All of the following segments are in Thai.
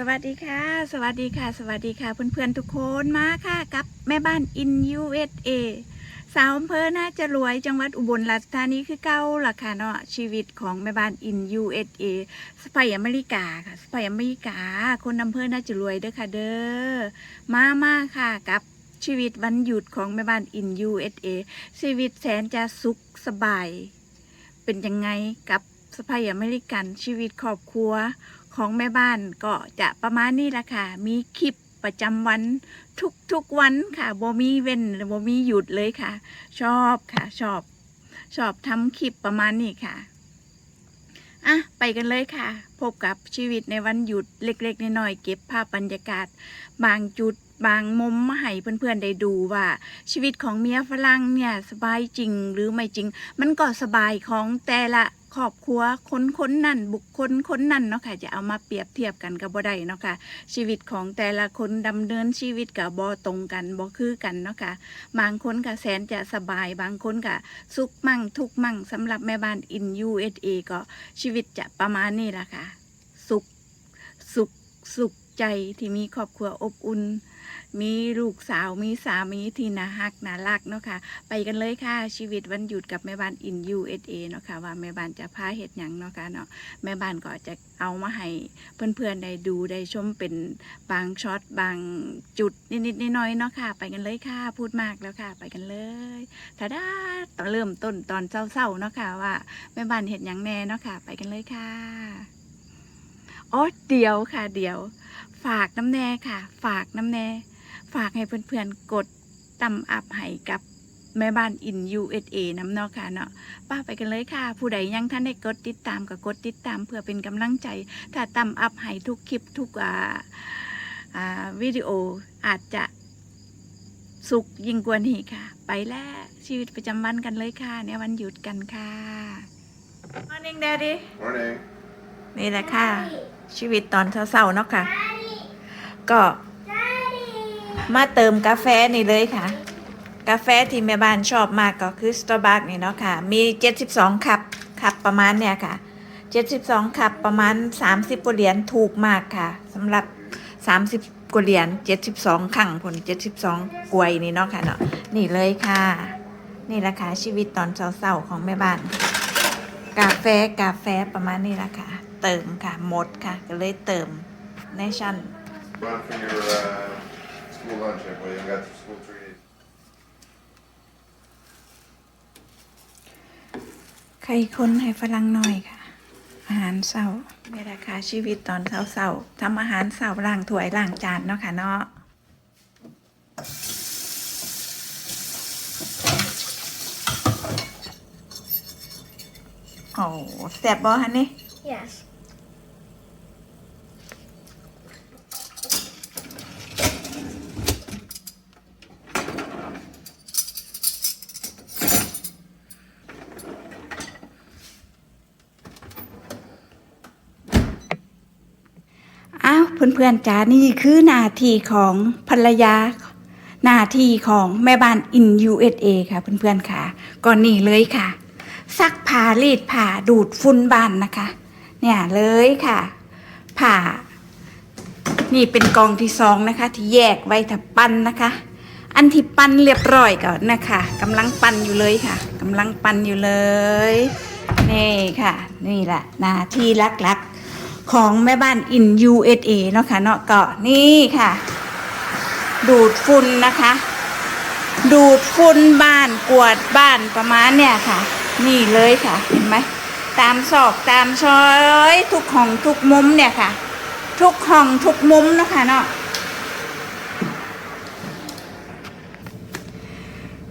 สวัสดีค่ะ สวัสดีค่ะ สวัสดีค่ะ เพื่อนๆทุกคนมาค่ะกับแม่บ้านอิน USA สาวอำเภอน่าจะรวยจังหวัดอุบลราชธานีคือเก้าล่ะค่ะเนาะชีวิตของแม่บ้านอิน USA สไปอเมริกาค่ะสไปอเมริกา คนอำเภอน่าจะรวยเด้อค่ะเด้อมามาค่ะกับชีวิตวันหยุดของแม่บ้านอิน USA ชีวิตแสนจะสุขสบาย เป็นยังไงกับสไปอเมริกันชีวิตครอบครัว ของแม่บ้านก็จะประมาณนี้ละค่ะ มีคลิปประจำวันทุกๆวันค่ะบ่มีเว้นหรือบ่มีหยุดเลยค่ะ ชอบค่ะ ชอบ ชอบทำคลิปประมาณนี้ค่ะอะไปกันเลยค่ะ พบกับชีวิตในวันหยุดเล็กๆน้อยๆเก็บภาพบรรยากาศ บางจุดบางมุมมาให้เพื่อนๆได้ดูว่า ชีวิตของเมียฝรั่งเนี่ยสบายจริงหรือไม่จริง มันก็สบายของแต่ละ ครอบครัวคนคนนั่นบุคคลคนนั่นเนาะค่ะจะเอามาเปรียบเทียบกันกับบ่ได้เนาะค่ะชีวิตของแต่ละคนดำเนินชีวิตกับบ่ตรงกันบ่คือกันเนาะค่ะบางคนก็แสนจะสบาย บางคนก็สุขมั่งทุกมั่งสำหรับแม่บ้านอินยูเอก็ชีวิตจะประมาณนี้ละค่ะ สุข สุข สุข ใจที่มีครอบครัวอบอุ่น มีลูกสาวมีสามีที่น่าฮักน่ารักเนาะค่ะ ไปกันเลยค่ะชีวิตวันหยุดกับแม่บ้านอิน USA เนาะค่ะว่าแม่บ้านจะพาเฮ็ดหยังเนาะค่ะเนาะแม่บ้านก็จะเอามาให้เพื่อนๆได้ดูได้ชมเป็นบางช็อตบางจุดนิดๆน้อยๆเนาะค่ะ ไปกันเลยค่ะพูดมากแล้วค่ะ ไปกันเลยถ้าได้ตอนเริ่มต้นตอนเศร้าๆเนาะค่ะว่าแม่บ้านเฮ็ดหยังแน่เนาะค่ะ ไปกันเลยค่ะอ๋อเดี๋ยวค่ะเดี๋ยว ฝากน้ำแน่ค่ะ ฝากน้ำแน่ ฝากให้เพื่อนๆกดตำอัพให้กับแม่บ้านอิน USA น้ำเนอกค่ะเนาะป้าไปกันเลยค่ะ ผู้ใดยังท่านได้กดติดตามก็กดติดตามเพื่อเป็นกำลังใจ ถ้าตำอัพให้ทุกคลิปทุกอ่าอ่าวิดีโออาจจะสุขยิ่งกว่านี้ค่ะ ไปแล้วชีวิตประจำวันกันเลยค่ะ ในวันหยุดกันค่ะ Morning Daddy Morning. นี่แหละค่ะ ชีวิตตอนเศร้าๆเนาะค่ะ ก็มาเติมกาแฟนี่เลยค่ะ กาแฟที่แม่บ้านชอบมากก็คือสตาร์บัคนี่เนาะค่ะ มี 72คัพคัพประมาณเนี่ยค่ะ 72คัพประมาณ 30กว่าเหรียญถูกมากค่ะสำหรับ 30กว่าเหรียญ72ขังผล72กวยนี่เนาะค่ะเนาะนี่เลยค่ะ นี่แหละค่ะชีวิตตอนเศร้าๆของแม่บ้าน กาแฟกาแฟประมาณนี้ละค่ะ เติมค่ะหมดค่ะ ก็เลยเติมในชั้น Run for your uh, school lunch, everybody. I got some school treats. ไข่คนให้ฝรั่งหน่อยค่ะ อาหารเศร้านี่แหละค่ะชีวิตตอนเศร้าๆทำอาหารเศร้าล้างถ้วยล้างจานเนาะค่ะเนาะ โอ้แซ่บบ่ฮันนี่ Yes. เพื่อนๆจ๋านี่คือหน้าที่ของภรรยาหน้าที่ของแม่บ้านอิน USA ค่ะเพื่อนๆค่ะก่อนนี้เลยค่ะ ซักผ้ารีดผ้าดูดฝุ่นบ้านนะคะ เนี่ยเลยค่ะผ้านี่เป็นกองที่สองนะคะ ที่แยกไว้ถ้าปั้นนะคะ อันที่ปั้นเรียบร้อยก่อนนะคะกำลังปั้นอยู่เลยค่ะกำลังปั้นอยู่เลย นี่ค่ะ นี่แหละหน้าที่ลักๆ ของแม่บ้านอิน USA เนาะค่ะเนาะก็นี่ค่ะ ดูดฝุ่นนะคะ ดูดฝุ่นบ้านกวาดบ้านประมาณเนี่ยค่ะ นี่เลยค่ะ เห็นไหมตามซอกตามซอยทุกห้องทุกมุมเนี่ยค่ะ ทุกห้องทุกมุมเนาะคะเนาะ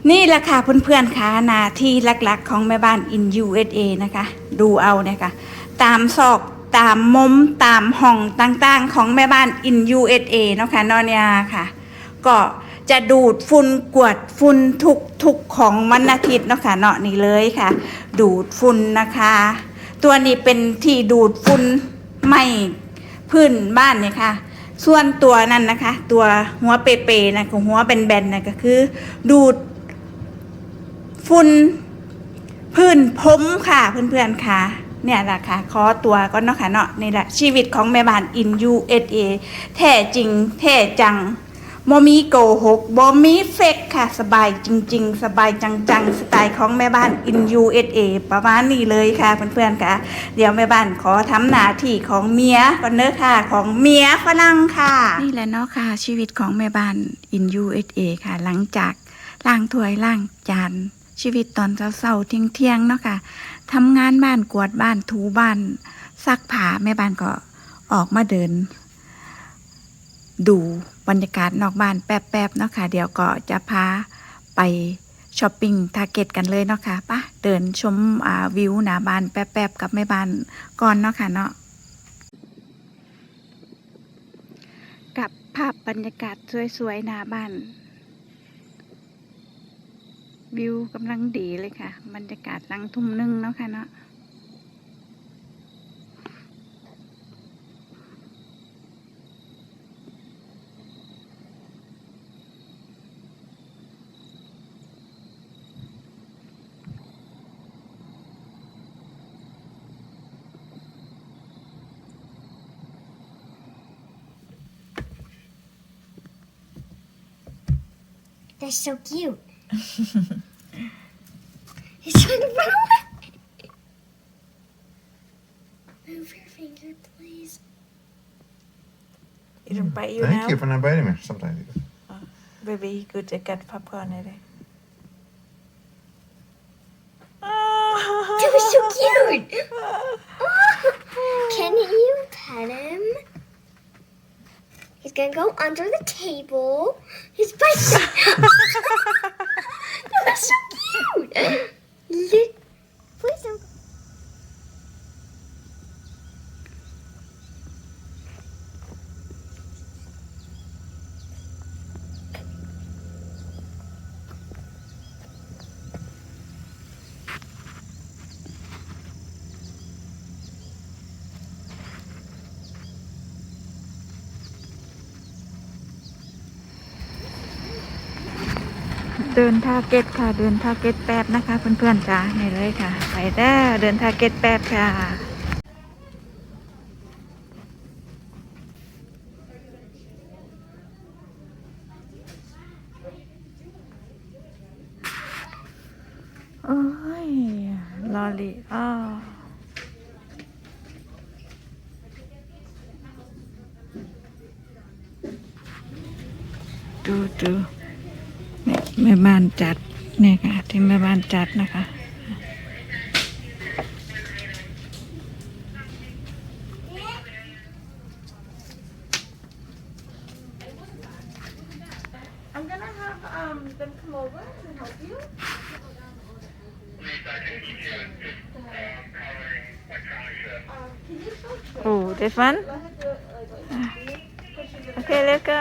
นี่แหละค่ะเพื่อนๆค่ะหนาที่หลักๆ ของแม่บ้านอิน USA นะคะ ดูเอาเนี่ยค่ะ ตามซอก ตามมุมตามห้องต่างๆ ของแม่บ้านอิน USA เนาะค่ะนอนเนียค่ะ ก็จะดูดฝุ่นกวดฝุ่นทุกทุกของวันอาทิตย์เนาะค่ะเนาะนี่เลยค่ะ ดูดฝุ่นนะคะ ตัวนี้เป็นที่ดูดฝุ่นไม่พื้นบ้านเนี่ยค่ะ ส่วนตัวนั้นนะคะ ตัวหัวเปเปนะของหัวแบนๆนะก็คือ ดูดฝุ่นพื้นผมค่ะเพื่อนๆค่ะ เนี่ยแหละค่ะขอตัวก่อนเนาะค่ะเนาะนี่แหละชีวิตของแม่บ้านอิน USA แท้จริง แท้จังบ่มีโกหกบ่มีเฟกค่ะ สบายจริง ๆ สบายจังๆ สไตล์ของแม่บ้านอิน USA ประมาณนี้เลยค่ะเพื่อนๆค่ะ เดี๋ยวแม่บ้านขอทำหน้าที่ของเมียก่อนเด้อค่ะ ของเมียฝรั่งค่ะ นี่แหละเนาะค่ะ ชีวิตของแม่บ้านอิน USA ค่ะ หลังจากล้างถ้วยล้างจานชีวิตตอนเศร้าๆเที่ยงๆเนาะค่ะ ทำงานบ้านกวาดบ้านถูบ้านซักผ้าแม่บ้านก็ออกมาเดิน ดูบรรยากาศนอกบ้านแป๊บๆเนาะค่ะเดี๋ยวก็จะพาไปช้อปปิ้งทาร์เก็ตกันเลยเนาะค่ะปะเดินชมวิวหน้าบ้านแป๊บๆกับแม่บ้านก่อนเนาะค่ะเนาะกับภาพบรรยากาศสวยๆหน้าบ้าน วิวกำลังดีเลยค่ะ บรรยากาศลังทุ่มหนึงเนาะค่ะเนาะ They're so cute. He's trying to run away. Move your finger, please. He hmm. didn't bite you Thank now? you for not biting me. Sometimes he does. Oh, baby, he could get popcorn in it. That was so cute! Oh, can you pet him? gonna go under the table. His bicycle. that's so cute. เดินทาเก็ตค่ะ เดินทาเก็ตแป๊บนะคะ เพื่อนๆจ้านี่เลยค่ะ ไปเด้เดินทาเก็ตแป๊บค่ะโอ้ยลอลีอ้อดูดู แม่บ้านจัดเนี่ยค่ะ ที่แม่บ้านจัดนะคะ I'm gonna have um them come over to help you. Um, can you show Trey? โอ้ this one Go ahead, do it like, like pushing it. okay let's go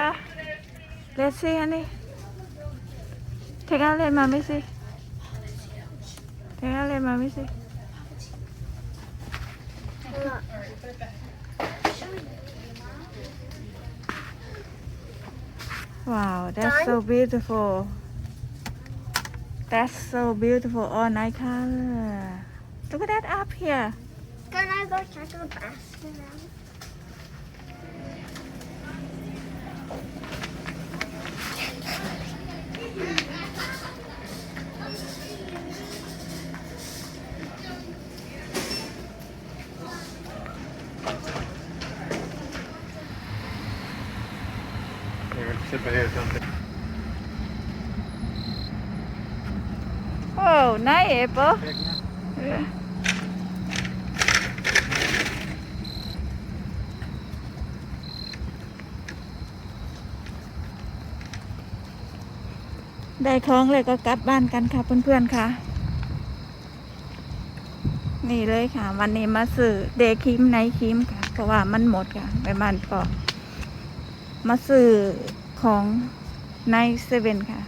let's see honey take out let mommy see take out let mommy see Wow, that's so beautiful. That's so beautiful. All night color. Look at that up here. Can I go check the basket Oh, nice apple. Yeah. ได้ของเลยก็กลับบ้านกันค่ะเพื่อนๆค่ะ นี่เลยค่ะ วันนี้มาซื้อเดครีมไนท์ครีมค่ะ เพราะว่ามันหมดค่ะไปบ้านก็มาซื้อ ของในเซเว่นค่ะ